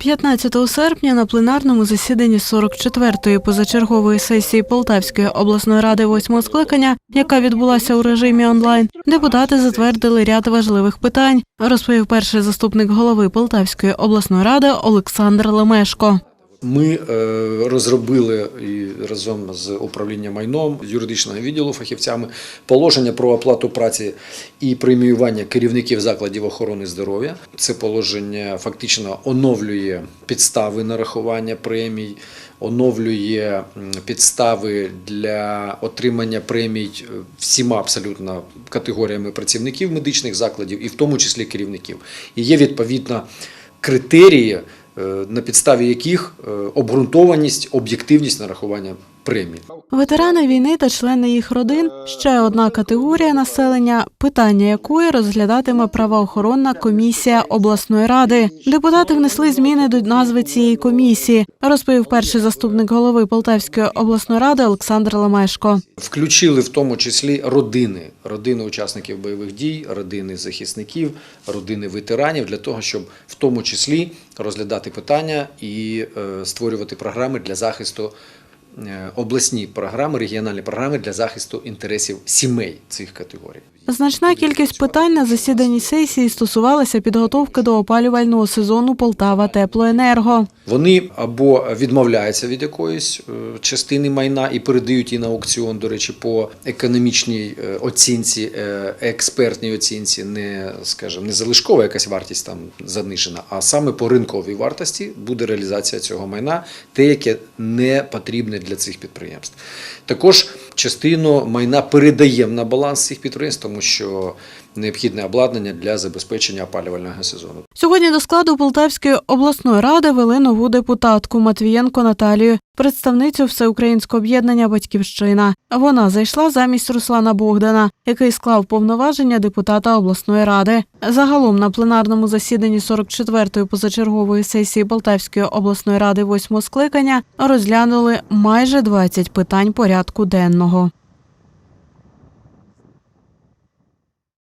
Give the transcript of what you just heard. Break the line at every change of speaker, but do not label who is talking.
15 серпня на пленарному засіданні 44-ї позачергової сесії Полтавської обласної ради восьмого скликання, яка відбулася у режимі онлайн, депутати затвердили ряд важливих питань, розповів перший заступник голови Полтавської обласної ради Олександр Лемешко.
Ми е, розробили і разом з управлінням майном юридичного відділу фахівцями положення про оплату праці і преміювання керівників закладів охорони здоров'я. Це положення фактично оновлює підстави нарахування премій, оновлює підстави для отримання премій е, всіма абсолютно категоріями працівників медичних закладів, і в тому числі керівників. І є відповідно критерії на підставі яких е, обґрунтованість, об'єктивність нарахування премій.
Ветерани війни та члени їх родин ще одна категорія населення, питання якої розглядатиме правоохоронна комісія обласної ради. Депутати внесли зміни до назви цієї комісії, розповів перший заступник голови Полтавської обласної ради Олександр Лемешко.
Включили в тому числі родини, родини учасників бойових дій, родини захисників, родини ветеранів для того, щоб в тому числі розглядати питання і е, створювати програми для захисту. Е, Обласні програми, регіональні програми для захисту інтересів сімей цих категорій.
Значна кількість питань на засіданні сесії стосувалася підготовки до опалювального сезону Полтава Теплоенерго.
Вони або відмовляються від якоїсь е, частини майна і передають її на аукціон, до речі, по економічній е, оцінці, е, експертній оцінці, не скажімо, не залишкова якась вартість там занижена, а саме по ринковій вартості буде реалізація цього майна, те, яке не потрібне для цих підприємств. Також частину майна передаємо на баланс цих підприємств, тому що необхідне обладнання для забезпечення опалювального сезону.
Сьогодні до складу Полтавської обласної ради вели нову депутатку Матвієнко Наталію, представницю всеукраїнського об'єднання Батьківщина. Вона зайшла замість Руслана Богдана, який склав повноваження депутата обласної ради. Загалом на пленарному засіданні 44-ї позачергової сесії Полтавської обласної ради восьмого скликання розглянули майже 20 питань порядку денного.